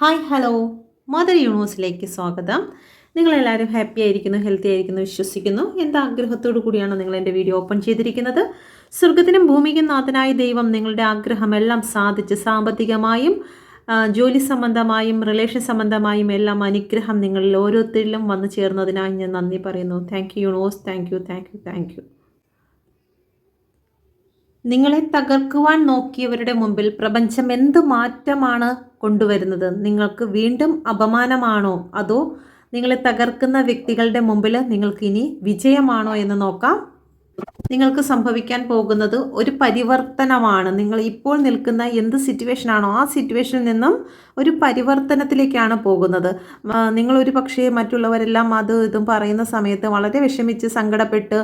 Hi hello. Mother യൂണിവേഴ്സിലേക്ക് സ്വാഗതം. നിങ്ങളെല്ലാവരും happy ആയിരിക്കുന്നു ഹെൽത്തി ആയിരിക്കുന്നു വിശ്വസിക്കുന്നു. എന്ത് ആഗ്രഹത്തോടു കൂടിയാണ് നിങ്ങൾ എന്റെ വീഡിയോ ഓപ്പൺ ചെയ്തിരിക്കുന്നത്? സ്വർഗത്തിനും ഭൂമിക്കും നാഥനായ ദൈവം നിങ്ങളുടെ ആഗ്രഹമെല്ലാം സാധിച്ച് സാമ്പത്തികമായും ജോലി സംബന്ധമായും റിലേഷൻ സംബന്ധമായും എല്ലാം അനുഗ്രഹം നിങ്ങളിൽ ഓരോരുത്തരിലും വന്നു ചേർന്നതിനായി ഞാൻ നന്ദി പറയുന്നു. Thank you universe thank you thank you thank you നിങ്ങളെ തകർക്കുവാൻ നോക്കിയവരുടെ മുമ്പിൽ പ്രപഞ്ചം എന്ത് മാറ്റമാണ് കൊണ്ടുവരുന്നത്? നിങ്ങൾക്ക് വീണ്ടും അപമാനമാണോ? അതോ നിങ്ങളെ തകർക്കുന്ന വ്യക്തികളുടെ മുമ്പിൽ നിങ്ങൾക്ക് ഇനി വിജയമാണോ എന്ന് നോക്കാം. നിങ്ങൾക്ക് സംഭവിക്കാൻ പോകുന്നത് ഒരു പരിവർത്തനമാണ്. നിങ്ങൾ ഇപ്പോൾ നിൽക്കുന്ന എന്ത് സിറ്റുവേഷൻ ആണോ ആ സിറ്റുവേഷനിൽ നിന്നും ഒരു പരിവർത്തനത്തിലേക്കാണ് പോകുന്നത്. നിങ്ങൾ ഒരു പക്ഷേ മറ്റുള്ളവരെല്ലാം അത് ഇതും പറയുന്ന സമയത്ത് വളരെ വിഷമിച്ച് സങ്കടപ്പെട്ട്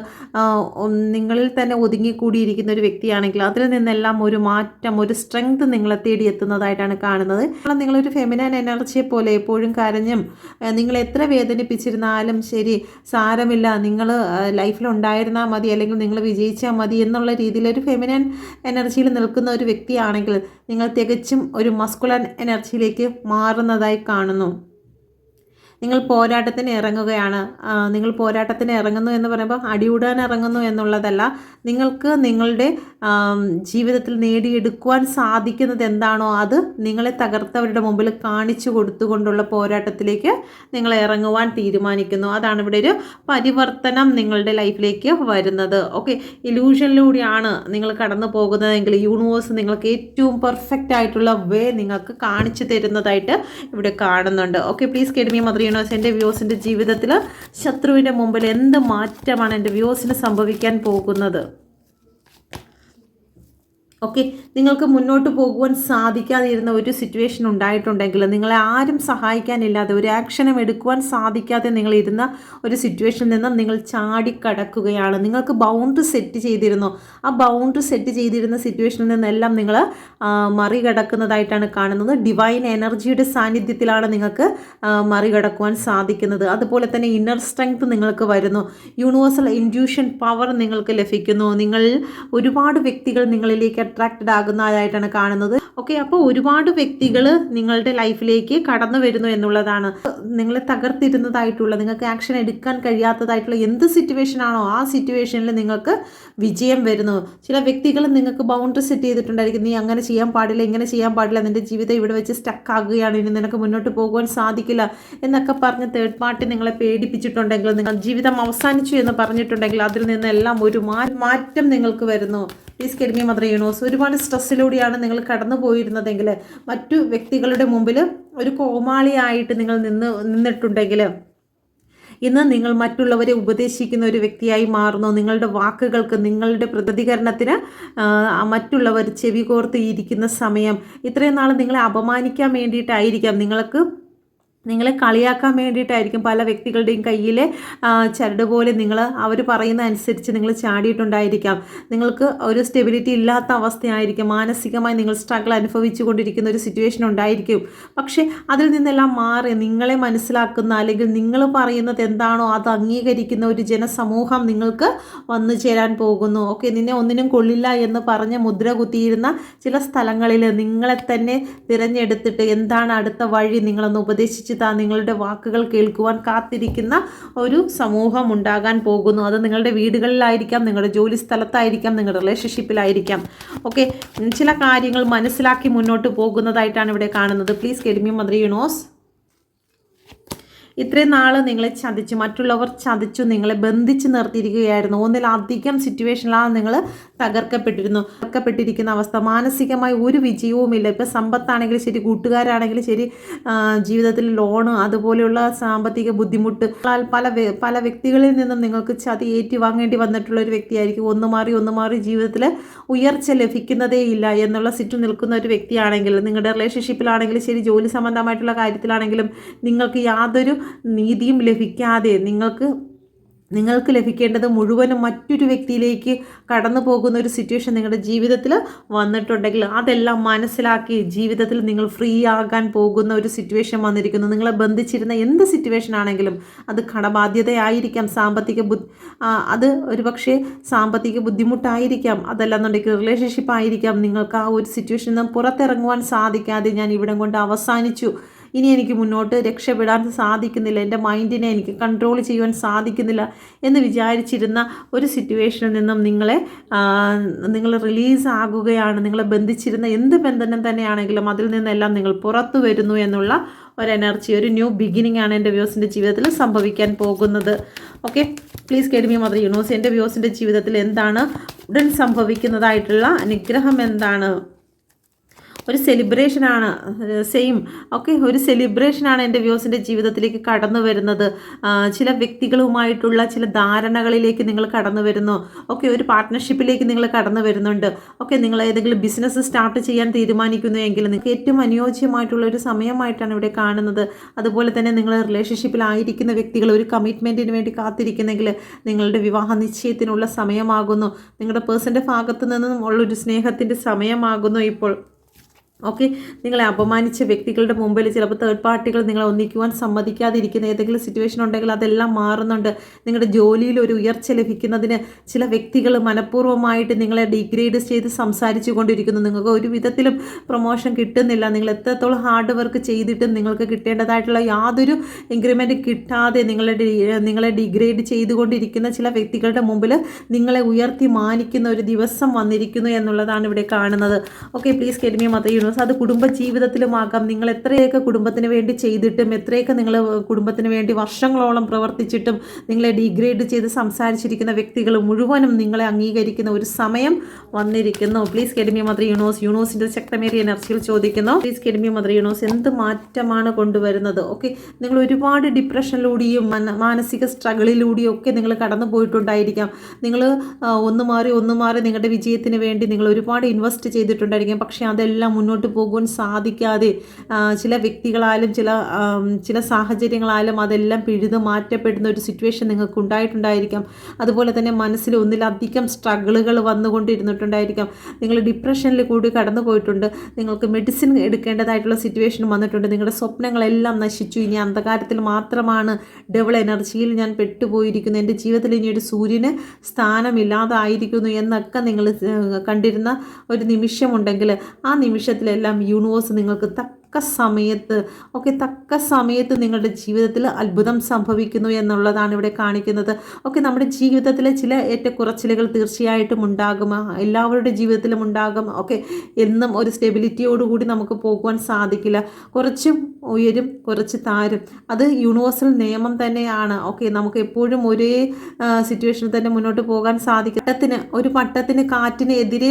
നിങ്ങളിൽ തന്നെ ഒതുങ്ങിക്കൂടിയിരിക്കുന്ന ഒരു വ്യക്തിയാണെങ്കിൽ അതിൽ നിന്നെല്ലാം ഒരു മാറ്റം ഒരു സ്ട്രെങ്ത് നിങ്ങളെ തേടി എത്തുന്നതായിട്ടാണ് കാണുന്നത്. നിങ്ങളൊരു ഫെമിനൻ എനർജിയെ പോലെ എപ്പോഴും കരഞ്ഞും നിങ്ങൾ എത്ര വേദനിപ്പിച്ചിരുന്നാലും ശരി സാരമില്ല നിങ്ങൾ ലൈഫിൽ ഉണ്ടായിരുന്നാൽ മതി അല്ലെങ്കിൽ നിങ്ങൾ വിജയിച്ചാൽ മതി എന്നുള്ള രീതിയിൽ ഒരു ഫെമിനൻ എനർജിയിൽ നിൽക്കുന്ന ഒരു വ്യക്തിയാണെങ്കിൽ നിങ്ങൾ തികച്ചും ഒരു മസ്കുലൻ എനർജിയിലേക്ക് മാറുന്നതായി കാണുന്നു. നിങ്ങൾ പോരാട്ടത്തിന് ഇറങ്ങുകയാണ്. നിങ്ങൾ പോരാട്ടത്തിന് ഇറങ്ങുന്നു എന്ന് പറയുമ്പോൾ അടിയൂടാൻ ഇറങ്ങുന്നു എന്നുള്ളതല്ല. നിങ്ങൾക്ക് നിങ്ങളുടെ ജീവിതത്തിൽ നേടിയെടുക്കുവാൻ സാധിക്കുന്നത് എന്താണോ അത് നിങ്ങളെ തകർത്തവരുടെ മുമ്പിൽ കാണിച്ചു കൊടുത്തുകൊണ്ടുള്ള പോരാട്ടത്തിലേക്ക് നിങ്ങൾ ഇറങ്ങുവാൻ തീരുമാനിക്കുന്നു. അതാണ് ഇവിടെ ഒരു പരിവർത്തനം നിങ്ങളുടെ ലൈഫിലേക്ക് വരുന്നത്. ഓക്കെ ഇലൂഷനിലൂടെയാണ് നിങ്ങൾ കടന്നു പോകുന്നതെങ്കിൽ യൂണിവേഴ്സ് നിങ്ങൾക്ക് ഏറ്റവും പെർഫെക്റ്റ് ആയിട്ടുള്ള വേ നിങ്ങൾക്ക് കാണിച്ചു തരുന്നതായിട്ട് ഇവിടെ കാണുന്നുണ്ട്. ഓക്കെ പ്ലീസ് കെഡ്മി മദർ യൂണിവേഴ്സ് എന്റെ വ്യൂസിന്റെ ജീവിതത്തിൽ ശത്രുവിന്റെ മുമ്പിൽ എന്ത് മാറ്റമാണ് എന്റെ വ്യൂസിന് സംഭവിക്കാൻ പോകുന്നത്? ഓക്കെ നിങ്ങൾക്ക് മുന്നോട്ട് പോകുവാൻ സാധിക്കാതിരുന്ന ഒരു സിറ്റുവേഷൻ ഉണ്ടായിട്ടുണ്ടെങ്കിൽ നിങ്ങളെ ആരും സഹായിക്കാനില്ലാതെ ഒരു ആക്ഷനും എടുക്കുവാൻ സാധിക്കാതെ നിങ്ങൾ ഇരുന്ന ഒരു സിറ്റുവേഷനിൽ നിന്നും നിങ്ങൾ ചാടിക്കടക്കുകയാണ്. നിങ്ങൾക്ക് ബൗണ്ടറി സെറ്റ് ചെയ്തിരുന്നു. ആ ബൗണ്ടറി സെറ്റ് ചെയ്തിരുന്ന സിറ്റുവേഷനിൽ നിന്നെല്ലാം നിങ്ങൾ മറികടക്കുന്നതായിട്ടാണ് കാണുന്നത്. ഡിവൈൻ എനർജിയുടെ സാന്നിധ്യത്തിലാണ് നിങ്ങൾക്ക് മറികടക്കുവാൻ സാധിക്കുന്നത്. അതുപോലെ തന്നെ ഇന്നർ സ്ട്രെങ്ത് നിങ്ങൾക്ക് വരുന്നു. യൂണിവേഴ്സൽ ഇൻഡ്യൂഷൻ പവർ നിങ്ങൾക്ക് ലഭിക്കുന്നു. നിങ്ങൾ ഒരുപാട് വ്യക്തികൾ നിങ്ങളിലേക്ക് അട്രാക്റ്റഡ് ആകുന്നതായിട്ടാണ് കാണുന്നത്. ഓക്കെ അപ്പോൾ ഒരുപാട് വ്യക്തികൾ നിങ്ങളുടെ ലൈഫിലേക്ക് കടന്നു വരുന്നു എന്നുള്ളതാണ്. നിങ്ങളെ തകർത്തിരുന്നതായിട്ടുള്ള നിങ്ങൾക്ക് ആക്ഷൻ എടുക്കാൻ കഴിയാത്തതായിട്ടുള്ള എന്ത് സിറ്റുവേഷൻ ആണോ ആ സിറ്റുവേഷനിൽ നിങ്ങൾക്ക് വിജയം വരുന്നു. ചില വ്യക്തികൾ നിങ്ങൾക്ക് ബൗണ്ടറി സെറ്റ് ചെയ്തിട്ടുണ്ടായിരിക്കും. നീ അങ്ങനെ ചെയ്യാൻ പാടില്ല ഇങ്ങനെ ചെയ്യാൻ പാടില്ല നിന്റെ ജീവിതം ഇവിടെ വെച്ച് സ്റ്റക്ക് ആകുകയാണ്. ഇനി നിനക്ക് മുന്നോട്ട് പോകുവാൻ സാധിക്കില്ല എന്നൊക്കെ പറഞ്ഞ് തേർഡ് പാർട്ടി നിങ്ങളെ പേടിപ്പിച്ചിട്ടുണ്ടെങ്കിൽ നിങ്ങൾ ജീവിതം അവസാനിച്ചു എന്ന് പറഞ്ഞിട്ടുണ്ടെങ്കിൽ അതിൽ നിന്നെല്ലാം ഒരു മാറ്റം നിങ്ങൾക്ക് വരുന്നു. പ്ലീസ് കെഡ്മി മദർ യൂണിവേഴ്സ് ഒരുപാട് സ്ട്രെസ്സിലൂടെയാണ് നിങ്ങൾ കടന്നു പോയിരുന്നതെങ്കിൽ മറ്റു വ്യക്തികളുടെ മുമ്പിൽ ഒരു കോമാളിയായിട്ട് നിങ്ങൾ നിന്ന് നിന്നിട്ടുണ്ടെങ്കിൽ ഇന്ന് നിങ്ങൾ മറ്റുള്ളവരെ ഉപദേശിക്കുന്ന ഒരു വ്യക്തിയായി മാറുന്നു. നിങ്ങളുടെ വാക്കുകൾക്ക് നിങ്ങളുടെ പ്രതികരണത്തിന് മറ്റുള്ളവർ ചെവി കോർത്ത് ഇരിക്കുന്ന സമയം. ഇത്രയും നാൾ നിങ്ങളെ അപമാനിക്കാൻ വേണ്ടിയിട്ടായിരിക്കാം. നിങ്ങൾക്ക് നിങ്ങളെ കളിയാക്കാൻ വേണ്ടിയിട്ടായിരിക്കും പല വ്യക്തികളുടെയും കയ്യിൽ ചരട് പോലെ നിങ്ങൾ അവർ പറയുന്ന അനുസരിച്ച് നിങ്ങൾ ചാടിയിട്ടുണ്ടായിരിക്കാം. നിങ്ങൾക്ക് ഒരു സ്റ്റെബിലിറ്റി ഇല്ലാത്ത അവസ്ഥയായിരിക്കും. മാനസികമായി നിങ്ങൾ സ്ട്രഗിൾ അനുഭവിച്ചു കൊണ്ടിരിക്കുന്ന ഒരു സിറ്റുവേഷൻ ഉണ്ടായിരിക്കും. പക്ഷേ അതിൽ നിന്നെല്ലാം മാറി നിങ്ങളെ മനസ്സിലാക്കുന്ന അല്ലെങ്കിൽ നിങ്ങൾ പറയുന്നത് എന്താണോ അത് അംഗീകരിക്കുന്ന ഒരു ജനസമൂഹം നിങ്ങൾക്ക് വന്നു ചേരാൻ പോകുന്നു. ഓക്കെ നിന്നെ ഒന്നിനും കൊള്ളില്ല എന്ന് പറഞ്ഞ് മുദ്ര കുത്തിയിരുന്ന ചില സ്ഥലങ്ങളിൽ നിങ്ങളെ തന്നെ തിരഞ്ഞെടുത്തിട്ട് എന്താണ് അടുത്ത വഴി നിങ്ങളൊന്ന് ഉപദേശിച്ച് താ നിങ്ങളുടെ വാക്കുകൾ കേൾക്കുവാൻ കാത്തിരിക്കുന്ന ഒരു സമൂഹം ഉണ്ടാകാൻ പോകുന്നു. അത് നിങ്ങളുടെ വീടുകളിലായിരിക്കാം നിങ്ങളുടെ ജോലി സ്ഥലത്തായിരിക്കാം നിങ്ങളുടെ റിലേഷൻഷിപ്പിലായിരിക്കാം ഓക്കെ ചില കാര്യങ്ങൾ മനസ്സിലാക്കി മുന്നോട്ട് പോകുന്നതായിട്ടാണ് ഇവിടെ കാണുന്നത്. പ്ലീസ് കെരിമി മദ്രീണോസ് ഇത്രയും നാൾ നിങ്ങളെ ചതിച്ചു മറ്റുള്ളവർ ചതിച്ചു നിങ്ങളെ ബന്ധിച്ച് നിർത്തിയിരിക്കുകയായിരുന്നു. ഒന്നിലധികം സിറ്റുവേഷനിലാണ് നിങ്ങൾ തകർക്കപ്പെട്ടിരുന്നു. തകർക്കപ്പെട്ടിരിക്കുന്ന അവസ്ഥ. മാനസികമായി ഒരു വിജയവുമില്ല. ഇപ്പം സമ്പത്താണെങ്കിലും ശരി കൂട്ടുകാരാണെങ്കിലും ശരി ജീവിതത്തിൽ ലോണ് അതുപോലെയുള്ള സാമ്പത്തിക ബുദ്ധിമുട്ട്. പല പല വ്യക്തികളിൽ നിന്നും നിങ്ങൾക്ക് ചതി ഏറ്റുവാങ്ങേണ്ടി വന്നിട്ടുള്ള ഒരു വ്യക്തിയായിരിക്കും. ഒന്ന് മാറി ഒന്ന് മാറി ജീവിതത്തിൽ ഉയർച്ച ലഭിക്കുന്നതേ ഇല്ല എന്നുള്ള സിറ്റു നിൽക്കുന്ന ഒരു വ്യക്തിയാണെങ്കിൽ നിങ്ങളുടെ റിലേഷൻഷിപ്പിലാണെങ്കിലും ശരി ജോലി സംബന്ധമായിട്ടുള്ള കാര്യത്തിലാണെങ്കിലും നിങ്ങൾക്ക് യാതൊരു നീതിയും ലഭിക്കാതെ നിങ്ങൾക്ക് നിങ്ങൾക്ക് ലഭിക്കേണ്ടത് മുഴുവനും മറ്റൊരു വ്യക്തിയിലേക്ക് കടന്നു പോകുന്ന ഒരു സിറ്റുവേഷൻ നിങ്ങളുടെ ജീവിതത്തിൽ വന്നിട്ടുണ്ടെങ്കിൽ അതെല്ലാം മനസ്സിലാക്കി ജീവിതത്തിൽ നിങ്ങൾ ഫ്രീ ആകാൻ പോകുന്ന ഒരു സിറ്റുവേഷൻ വന്നിരിക്കുന്നു. നിങ്ങളെ ബന്ധിച്ചിരുന്ന എന്ത് സിറ്റുവേഷൻ ആണെങ്കിലും അത് കടബാധ്യതയായിരിക്കാം. സാമ്പത്തിക ബുദ്ധി അത് ഒരുപക്ഷെ സാമ്പത്തിക ബുദ്ധിമുട്ടായിരിക്കാം. അതല്ലാന്നുണ്ടെങ്കിൽ റിലേഷൻഷിപ്പ് ആയിരിക്കാം. നിങ്ങൾക്ക് ആ ഒരു സിറ്റുവേഷനിൽ നിന്ന് പുറത്തിറങ്ങുവാൻ സാധിക്കാതെ ഞാൻ ഇവിടം കൊണ്ട് അവസാനിച്ചു. ഇനി എനിക്ക് മുന്നോട്ട് രക്ഷപ്പെടാൻ സാധിക്കുന്നില്ല. എന്റെ മൈൻഡിനെ എനിക്ക് കൺട്രോൾ ചെയ്യുവാൻ സാധിക്കുന്നില്ല എന്ന് വിചാരിച്ചിരുന്ന ഒരു സിറ്റുവേഷനിൽ നിന്നും നിങ്ങളെ നിങ്ങൾ റിലീസ് ആകുകയാണ്. നിങ്ങളെ ബന്ധിച്ചിരുന്ന എന്ത് ബന്ധനം തന്നെയാണെങ്കിലും അതിൽ നിന്നെല്ലാം നിങ്ങൾ പുറത്തു വരുന്നു എന്നുള്ള ഒരു എനർജി ഒരു ന്യൂ ബിഗിനിങ് ആണ് എന്റെ വ്യൂസിന്റെ ജീവിതത്തിൽ സംഭവിക്കാൻ പോകുന്നത്. ഓക്കെ പ്ലീസ് കേഡ്മി മദർ യൂണിവേഴ്സ് എന്റെ വ്യൂസിന്റെ ജീവിതത്തിൽ എന്താണ് ഉടൻ സംഭവിക്കുന്നതായിട്ടുള്ള അനുഗ്രഹം എന്താണ്? ഒരു സെലിബ്രേഷനാണ് സെയിം ഓക്കെ ഒരു സെലിബ്രേഷനാണ് എന്റെ വ്യൂസിന്റെ ജീവിതത്തിലേക്ക് കടന്നു വരുന്നത്. ചില വ്യക്തികളുമായിട്ടുള്ള ചില ധാരണകളിലേക്ക് നിങ്ങൾ കടന്നു വരുന്നു. ഓക്കെ ഒരു പാർട്ട്ണർഷിപ്പിലേക്ക് നിങ്ങൾ കടന്നു വരുന്നുണ്ട്. ഓക്കെ നിങ്ങൾ ഏതെങ്കിലും ബിസിനസ് സ്റ്റാർട്ട് ചെയ്യാൻ തീരുമാനിക്കുന്നു എങ്കിൽ നിങ്ങൾക്ക് ഏറ്റവും അനുയോജ്യമായിട്ടുള്ള ഒരു സമയമായിട്ടാണ് ഇവിടെ കാണുന്നത്. അതുപോലെ തന്നെ നിങ്ങൾ റിലേഷൻഷിപ്പിലായിരിക്കുന്ന വ്യക്തികൾ ഒരു കമ്മിറ്റ്മെന്റിന് വേണ്ടി കാത്തിരിക്കുന്നെങ്കിൽ നിങ്ങളുടെ വിവാഹ നിശ്ചയത്തിനുള്ള സമയമാകുന്നു. നിങ്ങളുടെ പേഴ്സന്റെ ഭാഗത്തു നിന്നും ഉള്ളൊരു സ്നേഹത്തിന്റെ സമയമാകുന്നു ഇപ്പോൾ. ഓക്കെ? നിങ്ങളെ അപമാനിച്ച വ്യക്തികളുടെ മുമ്പിൽ ചിലപ്പോൾ തേർഡ് പാർട്ടികൾ നിങ്ങളെ ഒന്നിക്കുവാൻ സമ്മതിക്കാതിരിക്കുന്ന ഏതെങ്കിലും സിറ്റുവേഷൻ ഉണ്ടെങ്കിൽ അതെല്ലാം മാറുന്നുണ്ട്. നിങ്ങളുടെ ജോലിയിൽ ഒരു ഉയർച്ച ലഭിക്കുന്നതിന് ചില വ്യക്തികൾ മനഃപൂർവമായിട്ട് നിങ്ങളെ ഡിഗ്രേഡ് ചെയ്ത് സംസാരിച്ചു കൊണ്ടിരിക്കുന്നു. നിങ്ങൾക്ക് ഒരു വിധത്തിലും പ്രൊമോഷൻ കിട്ടുന്നില്ല. നിങ്ങൾ എത്രത്തോളം ഹാർഡ് വർക്ക് ചെയ്തിട്ടും നിങ്ങൾക്ക് കിട്ടേണ്ടതായിട്ടുള്ള യാതൊരു ഇൻക്രിമെന്റ് കിട്ടാതെ നിങ്ങളെ നിങ്ങളെ ഡിഗ്രേഡ് ചെയ്തുകൊണ്ടിരിക്കുന്ന ചില വ്യക്തികളുടെ മുമ്പിൽ നിങ്ങളെ ഉയർത്തി മാനിക്കുന്ന ഒരു ദിവസം വന്നിരിക്കുന്നു എന്നുള്ളതാണ് ഇവിടെ കാണുന്നത്. ഓക്കെ പ്ലീസ് കെഡ്മി മത യൂണിവേഴ്സ് അത് കുടുംബ ജീവിതത്തിലുമാകാം നിങ്ങൾ എത്രയൊക്കെ കുടുംബത്തിന് വേണ്ടി ചെയ്തിട്ടും എത്രയൊക്കെ നിങ്ങൾ കുടുംബത്തിന് വേണ്ടി വർഷങ്ങളോളം പ്രവർത്തിച്ചിട്ടും നിങ്ങളെ ഡീഗ്രേഡ് ചെയ്ത് സംസാരിച്ചിരിക്കുന്ന വ്യക്തികൾ മുഴുവനും നിങ്ങളെ അംഗീകരിക്കുന്ന ഒരു സമയം വന്നിരിക്കുന്നു. പ്ലീസ് കെഡമി മദർ യൂണോസ് യൂണിവേഴ്സിന്റെ ശക്തമേറിയ എനർജിയിൽ ചോദിക്കുന്നു. പ്ലീസ് കെഡമി മദർ യൂണോസ് എന്ത് മാറ്റമാണ് കൊണ്ടുവരുന്നത്? ഓക്കെ നിങ്ങൾ ഒരുപാട് ഡിപ്രഷനിലൂടെയും മാനസിക സ്ട്രഗിളിലൂടെയും ഒക്കെ നിങ്ങൾ കടന്നു പോയിട്ടുണ്ടായിരിക്കാം. നിങ്ങൾ ഒന്ന് മാറി ഒന്ന് മാറി നിങ്ങളുടെ വിജയത്തിന് വേണ്ടി നിങ്ങൾ ഒരുപാട് ഇൻവെസ്റ്റ് ചെയ്തിട്ടുണ്ടായിരിക്കാം. പക്ഷേ അതെല്ലാം മുന്നോട്ട് മുന്നോട്ട് പോകുവാൻ സാധിക്കാതെ ചില വ്യക്തികളാലും ചില ചില സാഹചര്യങ്ങളാലും അതെല്ലാം പിഴുത് മാറ്റപ്പെടുന്ന ഒരു സിറ്റുവേഷൻ നിങ്ങൾക്ക് ഉണ്ടായിട്ടുണ്ടായിരിക്കാം അതുപോലെ തന്നെ മനസ്സിൽ ഒന്നിലധികം സ്ട്രഗിളുകൾ വന്നുകൊണ്ടിരുന്നിട്ടുണ്ടായിരിക്കാം. നിങ്ങൾ ഡിപ്രഷനിൽ കൂടി കടന്നു പോയിട്ടുണ്ട്. നിങ്ങൾക്ക് മെഡിസിൻ എടുക്കേണ്ടതായിട്ടുള്ള സിറ്റുവേഷൻ വന്നിട്ടുണ്ട്. നിങ്ങളുടെ സ്വപ്നങ്ങളെല്ലാം നശിച്ചു. ഇനി അന്ധകാരത്തിൽ മാത്രമാണ് ഡബിൾ എനർജിയിൽ ഞാൻ പെട്ടുപോയിരിക്കുന്നു എന്റെ ജീവിതത്തിൽ ഇനി ഒരു സൂര്യന് സ്ഥാനമില്ലാതായിരിക്കുന്നു എന്നൊക്കെ നിങ്ങൾ കണ്ടിരുന്ന ഒരു നിമിഷമുണ്ടെങ്കിൽ ആ നിമിഷത്തിൽ എല്ലാം യൂണിവേഴ്സ് നിങ്ങൾക്ക് സമയത്ത് ഓക്കെ തക്ക സമയത്ത് നിങ്ങളുടെ ജീവിതത്തിൽ അത്ഭുതം സംഭവിക്കുന്നു എന്നുള്ളതാണ് ഇവിടെ കാണിക്കുന്നത്. ഓക്കെ നമ്മുടെ ജീവിതത്തിലെ ചില ഏറ്റക്കുറച്ചിലുകൾ തീർച്ചയായിട്ടും ഉണ്ടാകും. എല്ലാവരുടെ ജീവിതത്തിലും ഉണ്ടാകും. ഓക്കെ എന്നും ഒരു സ്റ്റെബിലിറ്റിയോടുകൂടി നമുക്ക് പോകുവാൻ സാധിക്കില്ല. കുറച്ചും ഉയരും കുറച്ച് താരും. അത് യൂണിവേഴ്സൽ നിയമം തന്നെയാണ്. ഓക്കെ നമുക്ക് എപ്പോഴും ഒരേ സിറ്റുവേഷനിൽ തന്നെ മുന്നോട്ട് പോകാൻ സാധിക്കും. പട്ടത്തിന് ഒരു പട്ടത്തിന് കാറ്റിന് എതിരെ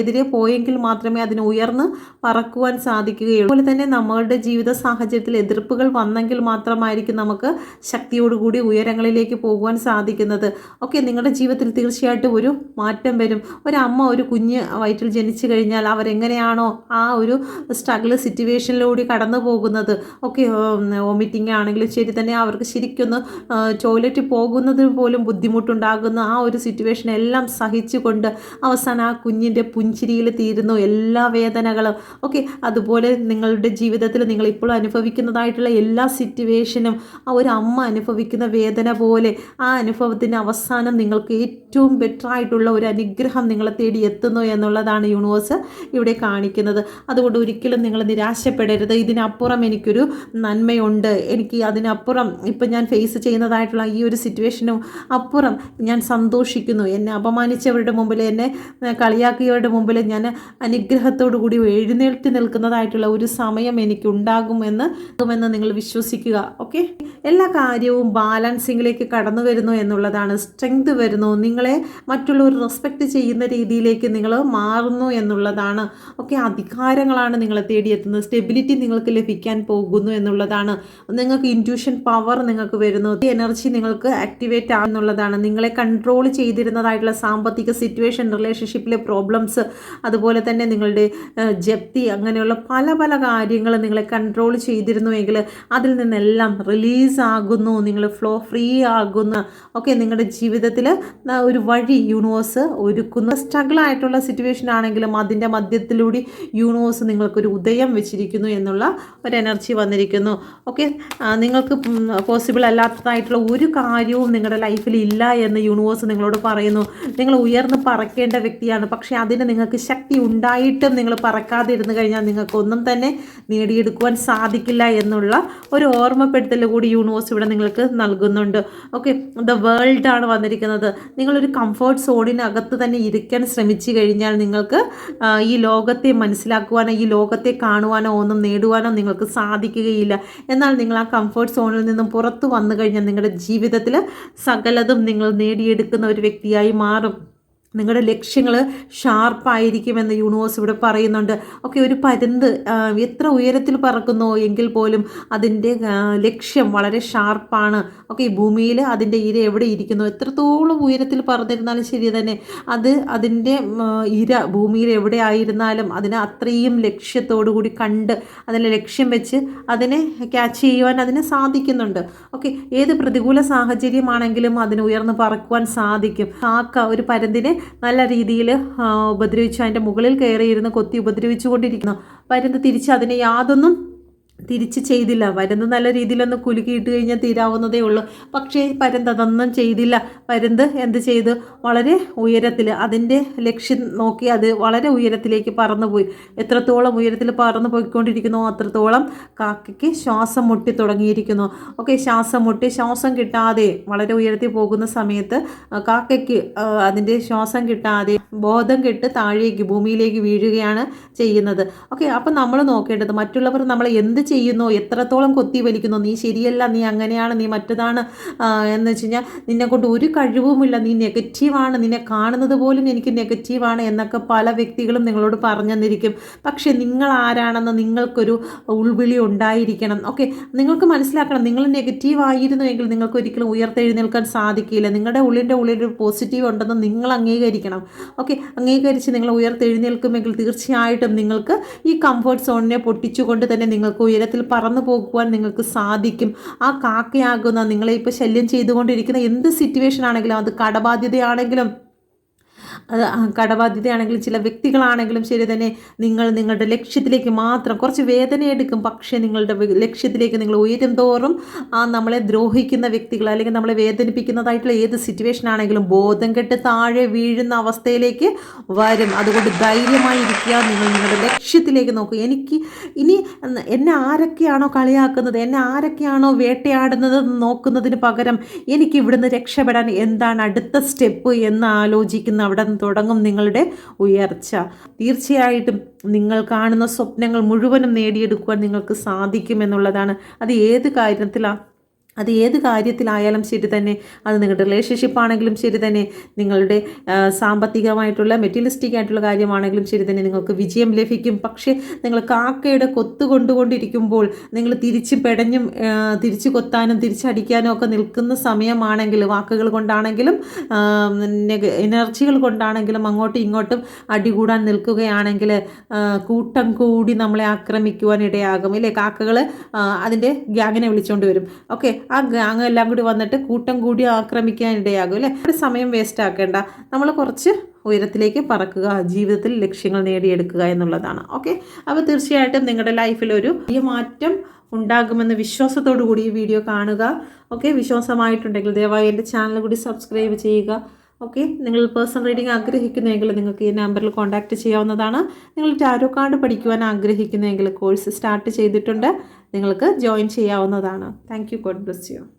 എതിരെ പോയെങ്കിൽ മാത്രമേ അതിന് ഉയർന്ന് പറക്കുവാൻ സാധിക്കുകയുള്ളൂ. അതുപോലെ തന്നെ നമ്മളുടെ ജീവിത സാഹചര്യത്തിൽ എതിർപ്പുകൾ വന്നെങ്കിൽ മാത്രമായിരിക്കും നമുക്ക് ശക്തിയോടുകൂടി ഉയരങ്ങളിലേക്ക് പോകുവാൻ സാധിക്കുന്നത്. ഓക്കെ നിങ്ങളുടെ ജീവിതത്തിൽ തീർച്ചയായിട്ടും ഒരു മാറ്റം വരും. ഒരമ്മ ഒരു കുഞ്ഞ് വയറ്റിൽ ജനിച്ചു കഴിഞ്ഞാൽ അവരെങ്ങനെയാണോ ആ ഒരു സ്ട്രഗിൾ സിറ്റുവേഷനിലൂടെ കടന്നു പോകുന്നത്? ഓക്കെ വോമിറ്റിംഗ് ആണെങ്കിലും ശരി തന്നെ അവർക്ക് ശരിക്കൊന്ന് ടോയ്ലറ്റിൽ പോകുന്നത് പോലും ബുദ്ധിമുട്ടുണ്ടാകുന്ന ആ ഒരു സിറ്റുവേഷൻ എല്ലാം സഹിച്ചുകൊണ്ട് അവസാനം ആ കുഞ്ഞിന്റെ പുഞ്ചിരിയിൽ തീരുന്നു എല്ലാ വേദനകളും. ഓക്കെ അതുപോലെ നിങ്ങളുടെ ജീവിതത്തിൽ നിങ്ങൾ ഇപ്പോൾ അനുഭവിക്കുന്നതായിട്ടുള്ള എല്ലാ സിറ്റുവേഷനും ആ ഒരു അമ്മ അനുഭവിക്കുന്ന വേദന പോലെ ആ അനുഭവത്തിന്റെ അവസാനം നിങ്ങൾക്ക് ഏറ്റവും ബെറ്ററായിട്ടുള്ള ഒരു അനുഗ്രഹം നിങ്ങളെ തേടി എത്തുന്നു എന്നുള്ളതാണ് യൂണിവേഴ്സ് ഇവിടെ കാണിക്കുന്നത്. അതുകൊണ്ട് ഒരിക്കലും നിങ്ങൾ നിരാശപ്പെടരുത്. ഇതിനപ്പുറം എനിക്കൊരു നന്മയുണ്ട്. എനിക്ക് അതിനപ്പുറം ഇപ്പം ഞാൻ ഫേസ് ചെയ്യുന്നതായിട്ടുള്ള ഈ ഒരു സിറ്റുവേഷനും അപ്പുറം ഞാൻ സന്തോഷിക്കുന്നു. എന്നെ അപമാനിച്ചവരുടെ മുമ്പിൽ എന്നെ കളിയാക്കിയവരുടെ മുമ്പിൽ ഞാൻ അനുഗ്രഹത്തോടു കൂടി എഴുന്നേൽത്തി നിൽക്കുന്നതായിട്ടുള്ള ഒരു സമയം എനിക്ക് ഉണ്ടാകുമെന്ന് എന്ന് നിങ്ങൾ വിശ്വസിക്കുക ഓക്കെ എല്ലാ കാര്യവും ബാലൻസിങ്ങിലേക്ക് കടന്നു വരുന്നു എന്നുള്ളതാണ്. സ്ട്രെങ്ത് വരുന്നു. നിങ്ങളെ മറ്റുള്ളവർ റെസ്പെക്റ്റ് ചെയ്യുന്ന രീതിയിലേക്ക് നിങ്ങൾ മാറുന്നു എന്നുള്ളതാണ് ഓക്കെ അധികാരങ്ങളാണ് നിങ്ങളെ തേടിയെത്തുന്നത്. സ്റ്റെബിലിറ്റി നിങ്ങൾക്ക് ലഭിക്കാൻ പോകുന്നു എന്നുള്ളതാണ്. നിങ്ങൾക്ക് ഇന്റ്യൂഷൻ പവർ നിങ്ങൾക്ക് വരുന്നു. എനർജി നിങ്ങൾക്ക് ആക്ടിവേറ്റ് ആകുന്നുള്ളതാണ് നിങ്ങളെ കൺട്രോൾ ചെയ്തിരുന്നതായിട്ടുള്ള സാമ്പത്തിക സിറ്റുവേഷൻ റിലേഷൻഷിപ്പിലെ പ്രോബ്ലംസ് അതുപോലെ തന്നെ നിങ്ങളുടെ ജപ്തി അങ്ങനെയുള്ള പല പല കാര്യങ്ങൾ നിങ്ങളെ കൺട്രോൾ ചെയ്തിരുന്നുവെങ്കിൽ അതിൽ നിന്നെല്ലാം റിലീസ് ആകുന്നു നിങ്ങൾ ഫ്ലോ ഫ്രീ ആകുന്നു. ഓക്കെ നിങ്ങളുടെ ജീവിതത്തിൽ ഒരു വഴി യൂണിവേഴ്സ് ഒരുക്കുന്ന. സ്ട്രഗിൾ ആയിട്ടുള്ള സിറ്റുവേഷൻ ആണെങ്കിലും അതിന്റെ മധ്യത്തിലൂടെ യൂണിവേഴ്സ് നിങ്ങൾക്കൊരു ഉദയം വെച്ചിരിക്കുന്നു എന്നുള്ള ഒരു എനർജി വന്നിരിക്കുന്നു. ഓക്കെ നിങ്ങൾക്ക് പോസിബിൾ അല്ലാത്തതായിട്ടുള്ള ഒരു കാര്യവും നിങ്ങളുടെ ലൈഫിൽ ഇല്ല എന്ന് യൂണിവേഴ്സ് നിങ്ങളോട് പറയുന്നു. നിങ്ങൾ ഉയർന്ന് പറക്കേണ്ട വ്യക്തിയാണ്. പക്ഷേ അതിന് നിങ്ങൾക്ക് ശക്തി ഉണ്ടായിട്ടും നിങ്ങൾ പറക്കാതിരുന്നു കഴിഞ്ഞാൽ നിങ്ങൾക്കൊന്നും തന്നെ നേടിയെടുക്കുവാൻ സാധിക്കില്ല എന്നുള്ള ഒരു ഓർമ്മപ്പെടുത്തൽ കൂടി യൂണിവേഴ്സ് ഇവിടെ നിങ്ങൾക്ക് നൽകുന്നുണ്ട്. ഓക്കെ ദ വേൾഡ് ആണ് വന്നിരിക്കുന്നത്. നിങ്ങളൊരു കംഫർട്ട് സോണിനകത്ത് തന്നെ ഇരിക്കാൻ ശ്രമിച്ചു കഴിഞ്ഞാൽ നിങ്ങൾക്ക് ഈ ലോകത്തെ മനസ്സിലാക്കുവാനോ ഈ ലോകത്തെ കാണുവാനോ ഒന്നും നേടുവാനോ നിങ്ങൾക്ക് സാധിക്കുകയില്ല. എന്നാൽ നിങ്ങൾ ആ കംഫർട്ട് സോണിൽ നിന്നും പുറത്തു വന്നു കഴിഞ്ഞാൽ നിങ്ങളുടെ ജീവിതത്തിൽ സകലതും നിങ്ങൾ നേടിയെടുക്കുന്ന ഒരു വ്യക്തിയായി മാറും. നിങ്ങളുടെ ലക്ഷ്യങ്ങൾ ഷാർപ്പായിരിക്കുമെന്ന് യൂണിവേഴ്സ് ഇവിടെ പറയുന്നുണ്ട്. ഓക്കെ ഒരു പരുന്ത് എത്ര ഉയരത്തിൽ പറക്കുന്നു എങ്കിൽ പോലും അതിന്റെ ലക്ഷ്യം വളരെ ഷാർപ്പാണ്. ഓക്കെ ഈ ഭൂമിയിൽ അതിന്റെ ഇര എവിടെ ഇരിക്കുന്നു? എത്രത്തോളം ഉയരത്തിൽ പറന്നിരുന്നാലും ശരി തന്നെ അത് അതിന്റെ ഇര ഭൂമിയിൽ എവിടെ ആയിരുന്നാലും അതിനെ അത്രയും ലക്ഷ്യത്തോടു കൂടി കണ്ട് അതിന്റെ ലക്ഷ്യം വെച്ച് അതിനെ ക്യാച്ച് ചെയ്യുവാൻ അതിന് സാധിക്കുന്നുണ്ട്. ഓക്കെ ഏത് പ്രതികൂല സാഹചര്യമാണെങ്കിലും അതിന് ഉയർന്നു പറക്കുവാൻ സാധിക്കും. കാക്ക ഒരു പരുന്തിനെ നല്ല രീതിയിൽ ഉപദ്രവിച്ചു അതിന്റെ മുകളിൽ കയറിയിരുന്ന് കൊത്തി ഉപദ്രവിച്ചുകൊണ്ടിരിക്കുന്നു. പരുന്ത് തിരിച്ച് അതിനെ യാതൊന്നും തിരിച്ച് ചെയ്തില്ല. പരുന്ത് നല്ല രീതിയിലൊന്ന് കുലുക്കിയിട്ട് കഴിഞ്ഞാൽ തീരാവുന്നതേ ഉള്ളൂ. പക്ഷേ പരുന്ത് അതൊന്നും ചെയ്തില്ല. പരുന്ത് എന്ത് ചെയ്തു? വളരെ ഉയരത്തിൽ അതിന്റെ ലക്ഷ്യം നോക്കി അത് വളരെ ഉയരത്തിലേക്ക് പറന്നുപോയി. എത്രത്തോളം ഉയരത്തിൽ പറന്നു പോയിക്കൊണ്ടിരിക്കുന്നു അത്രത്തോളം കാക്കയ്ക്ക് ശ്വാസം മുട്ടി തുടങ്ങിയിരിക്കുന്നു. ഓക്കെ ശ്വാസം മുട്ടി ശ്വാസം കിട്ടാതെ വളരെ ഉയരത്തിൽ പോകുന്ന സമയത്ത് കാക്കയ്ക്ക് അതിന്റെ ശ്വാസം കിട്ടാതെ ബോധം കെട്ട് താഴേക്ക് ഭൂമിയിലേക്ക് വീഴുകയാണ് ചെയ്യുന്നത്. ഓക്കെ അപ്പം നമ്മൾ നോക്കേണ്ടത് മറ്റുള്ളവർ നമ്മൾ എന്ത് ചെയ്യുന്നു? എത്രത്തോളം കൊത്തി വലിക്കുന്നു? നീ ശരിയല്ല നീ അങ്ങനെയാണ് നീ മറ്റതാണ് എന്ന് വെച്ച് കഴിഞ്ഞാൽ നിന്നെക്കൊണ്ട് ഒരു കഴിവുമില്ല. നീ നെഗറ്റീവാണ് നിന്നെ കാണുന്നത് പോലും എനിക്ക് നെഗറ്റീവാണ് എന്നൊക്കെ പല വ്യക്തികളും നിങ്ങളോട് പറഞ്ഞെന്നിരിക്കും. പക്ഷേ നിങ്ങൾ ആരാണെന്ന് നിങ്ങൾക്കൊരു ഉൾവിളി ഉണ്ടായിരിക്കണം. ഓക്കെ നിങ്ങൾക്ക് മനസ്സിലാക്കണം. നിങ്ങൾ നെഗറ്റീവ് ആയിരുന്നു എങ്കിൽ നിങ്ങൾക്ക് ഒരിക്കലും ഉയർത്തെഴുന്നേൽക്കാൻ സാധിക്കില്ല. നിങ്ങളുടെ ഉള്ളിന്റെ ഉള്ളിൽ ഒരു പോസിറ്റീവ് ഉണ്ടെന്ന് നിങ്ങൾ അംഗീകരിക്കണം. ഓക്കെ അംഗീകരിച്ച് നിങ്ങൾ ഉയർത്തെഴുന്നേൽക്കുമെങ്കിൽ തീർച്ചയായിട്ടും നിങ്ങൾക്ക് ഈ കംഫർട്ട് സോണിനെ പൊട്ടിച്ചുകൊണ്ട് തന്നെ നിങ്ങൾക്ക് ഉയരത്തിൽ പറന്നു പോകുവാൻ നിങ്ങൾക്ക് സാധിക്കും. ആ കാക്കയാകുന്ന നിങ്ങളെ ഇപ്പോൾ ശല്യം ചെയ്തുകൊണ്ടിരിക്കുന്ന എന്ത് സിറ്റുവേഷൻ ആണെങ്കിലും അത് കടബാധ്യതയാണെങ്കിലും കടബാധ്യതയാണെങ്കിലും ചില വ്യക്തികളാണെങ്കിലും ശരി തന്നെ നിങ്ങൾ നിങ്ങളുടെ ലക്ഷ്യത്തിലേക്ക് മാത്രം കുറച്ച് വേദനയെടുക്കും പക്ഷേ നിങ്ങളുടെ ലക്ഷ്യത്തിലേക്ക് നിങ്ങൾ ഉയരും തോറും ആ നമ്മളെ ദ്രോഹിക്കുന്ന വ്യക്തികൾ അല്ലെങ്കിൽ നമ്മളെ വേദനിപ്പിക്കുന്നതായിട്ടുള്ള ഏത് സിറ്റുവേഷൻ ആണെങ്കിലും ബോധം കെട്ട് താഴെ വീഴുന്ന അവസ്ഥയിലേക്ക് വരും. അതുകൊണ്ട് ധൈര്യമായി ഇരിക്കുക. നിങ്ങൾ നിങ്ങളുടെ ലക്ഷ്യത്തിലേക്ക് നോക്കുക എനിക്ക് ഇനി എന്നെ ആരൊക്കെയാണോ കളിയാക്കുന്നത് എന്നെ ആരൊക്കെയാണോ വേട്ടയാടുന്നത് നോക്കുന്നതിന് പകരം എനിക്ക് ഇവിടുന്ന് രക്ഷപ്പെടാൻ എന്താണ് അടുത്ത സ്റ്റെപ്പ് എന്ന് ആലോചിക്കുന്ന അവിടെ തുടങ്ങും നിങ്ങളുടെ ഉയർച്ച. തീർച്ചയായിട്ടും നിങ്ങൾ കാണുന്ന സ്വപ്നങ്ങൾ മുഴുവനും നേടിയെടുക്കുവാൻ നിങ്ങൾക്ക് സാധിക്കുമെന്നുള്ളതാണ് അത് ഏത് കാര്യത്തിലാണ് അത് ഏത് കാര്യത്തിലായാലും ശരി തന്നെ അത് നിങ്ങളുടെ റിലേഷൻഷിപ്പ് ആണെങ്കിലും ശരി തന്നെ നിങ്ങളുടെ സാമ്പത്തികമായിട്ടുള്ള മെറ്റീരിയലിസ്റ്റിക് ആയിട്ടുള്ള കാര്യമാണെങ്കിലും ശരി തന്നെ നിങ്ങൾക്ക് വിജയം ലഭിക്കും. പക്ഷേ നിങ്ങൾ കാക്കയുടെ കൊത്ത് കൊണ്ടുകൊണ്ടിരിക്കുമ്പോൾ നിങ്ങൾ തിരിച്ച് പെടഞ്ഞും തിരിച്ച് കൊത്താനും തിരിച്ചടിക്കാനും ഒക്കെ നിൽക്കുന്ന സമയമാണെങ്കിൽ വാക്കുകൾ കൊണ്ടാണെങ്കിലും എനർജികൾ കൊണ്ടാണെങ്കിലും അങ്ങോട്ടും ഇങ്ങോട്ടും അടികൂടാൻ നിൽക്കുകയാണെങ്കിൽ കൂട്ടം കൂടി നമ്മളെ ആക്രമിക്കുവാൻ ഇടയാകും. ഇല്ലേ? കാക്കകൾ അതിന്റെ ഗ്യാങ്ങിനെ വിളിച്ചുകൊണ്ട് വരും. ഓക്കെ? ആ എല്ലാം കൂടി വന്നിട്ട് കൂട്ടം കൂടി ആക്രമിക്കാൻ ഇടയാകും അല്ലേ? ഒരു സമയം വേസ്റ്റ് ആക്കേണ്ട. നമ്മൾ കുറച്ച് ഉയരത്തിലേക്ക് പറക്കുക ജീവിതത്തിൽ ലക്ഷ്യങ്ങൾ നേടിയെടുക്കുക എന്നുള്ളതാണ്. ഓക്കെ അപ്പോൾ തീർച്ചയായിട്ടും നിങ്ങളുടെ ലൈഫിൽ ഒരു വലിയ മാറ്റം ഉണ്ടാകുമെന്ന വിശ്വാസത്തോടു കൂടി ഈ വീഡിയോ കാണുക. ഓക്കെ വിശ്വാസമായിട്ടുണ്ടെങ്കിൽ ദയവായി എന്റെ ചാനൽ കൂടി സബ്സ്ക്രൈബ് ചെയ്യുക. ഓക്കെ നിങ്ങൾ പേഴ്സണൽ റീഡിംഗ് ആഗ്രഹിക്കുന്നെങ്കിൽ നിങ്ങൾക്ക് ഈ നമ്പറിൽ കോൺടാക്റ്റ് ചെയ്യാവുന്നതാണ്. നിങ്ങൾ ടാരോ കാർഡ് പഠിക്കുവാൻ ആഗ്രഹിക്കുന്നെങ്കിൽ കോഴ്സ് സ്റ്റാർട്ട് ചെയ്തിട്ടുണ്ട്. നിങ്ങൾക്ക് ജോയിൻ ചെയ്യാവുന്നതാണ്. Thank you God bless you